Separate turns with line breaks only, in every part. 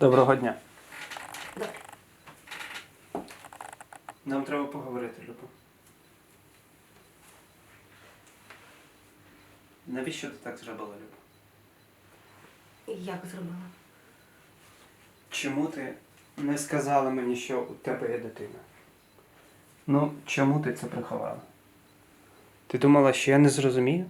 Доброго дня.
Добре.
Нам треба поговорити, Люба. Навіщо ти так зробила, Люба?
Як зробила?
Чому ти не сказала мені, що у тебе є дитина? Ну, чому ти це приховала? Ти думала, що я не зрозумію?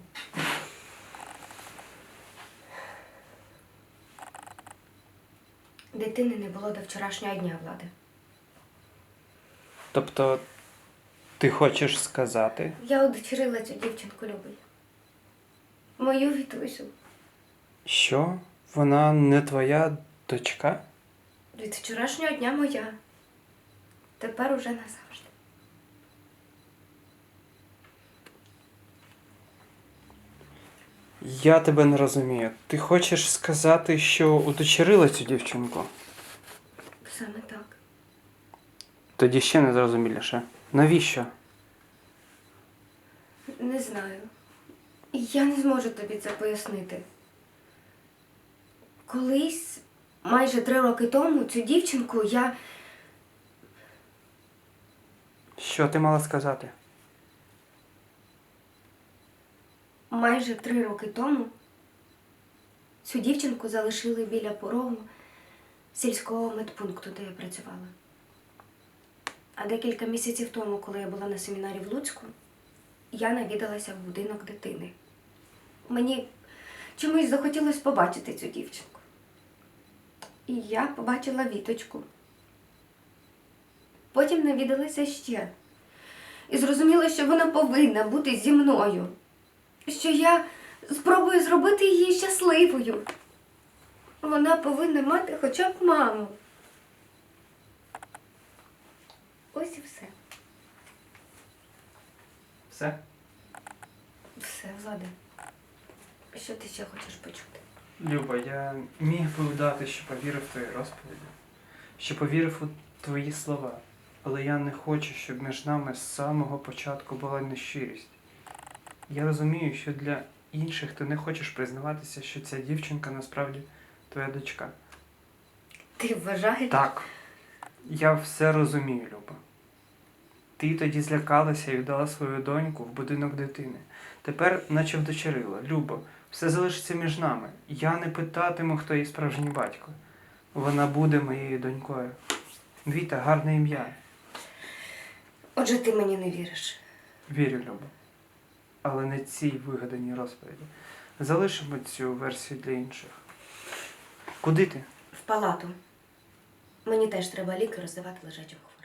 Дитини не було до вчорашнього дня влади.
Тобто, ти хочеш сказати?
Я удочерила цю дівчинку любий. Мою Вітусю.
Що вона не твоя дочка?
Від вчорашнього дня моя. Тепер уже назавжди.
Я тебе не розумію. Ти хочеш сказати, що удочерила цю дівчинку?
Саме так.
Тоді ще не зрозуміліше. Навіщо?
Не знаю. Я не зможу тобі це пояснити. Колись, майже три роки тому, цю дівчинку я.
Що ти мала сказати?
Майже три роки тому цю дівчинку залишили біля порогу сільського медпункту, де я працювала. А декілька місяців тому, коли я була на семінарі в Луцьку, я навідалася в будинок дитини. Мені чомусь захотілося побачити цю дівчинку. І я побачила віточку. Потім навідалася ще. І зрозуміла, що вона повинна бути зі мною що я спробую зробити її щасливою. Вона повинна мати хоча б маму. Ось і все.
Все?
Все, Влади. Що ти ще хочеш почути?
Люба, я міг би вдати, що повірив в твої розповіді, що повірив у твої слова, але я не хочу, щоб між нами з самого початку була нещирість. Я розумію, що для інших ти не хочеш признаватися, що ця дівчинка насправді твоя дочка.
Ти вважаєш?
Так, я все розумію, Люба. Ти тоді злякалася і віддала свою доньку в будинок дитини. Тепер, наче вдочерила. Любо, все залишиться між нами. Я не питатиму, хто її справжній батько. Вона буде моєю донькою. Віта, гарне ім'я.
Отже, ти мені не віриш.
Вірю, Люба. Але не цій вигаданій розповіді. Залишимо цю версію для інших. Куди ти?
В палату. Мені теж треба ліки роздавати лежачим хворим.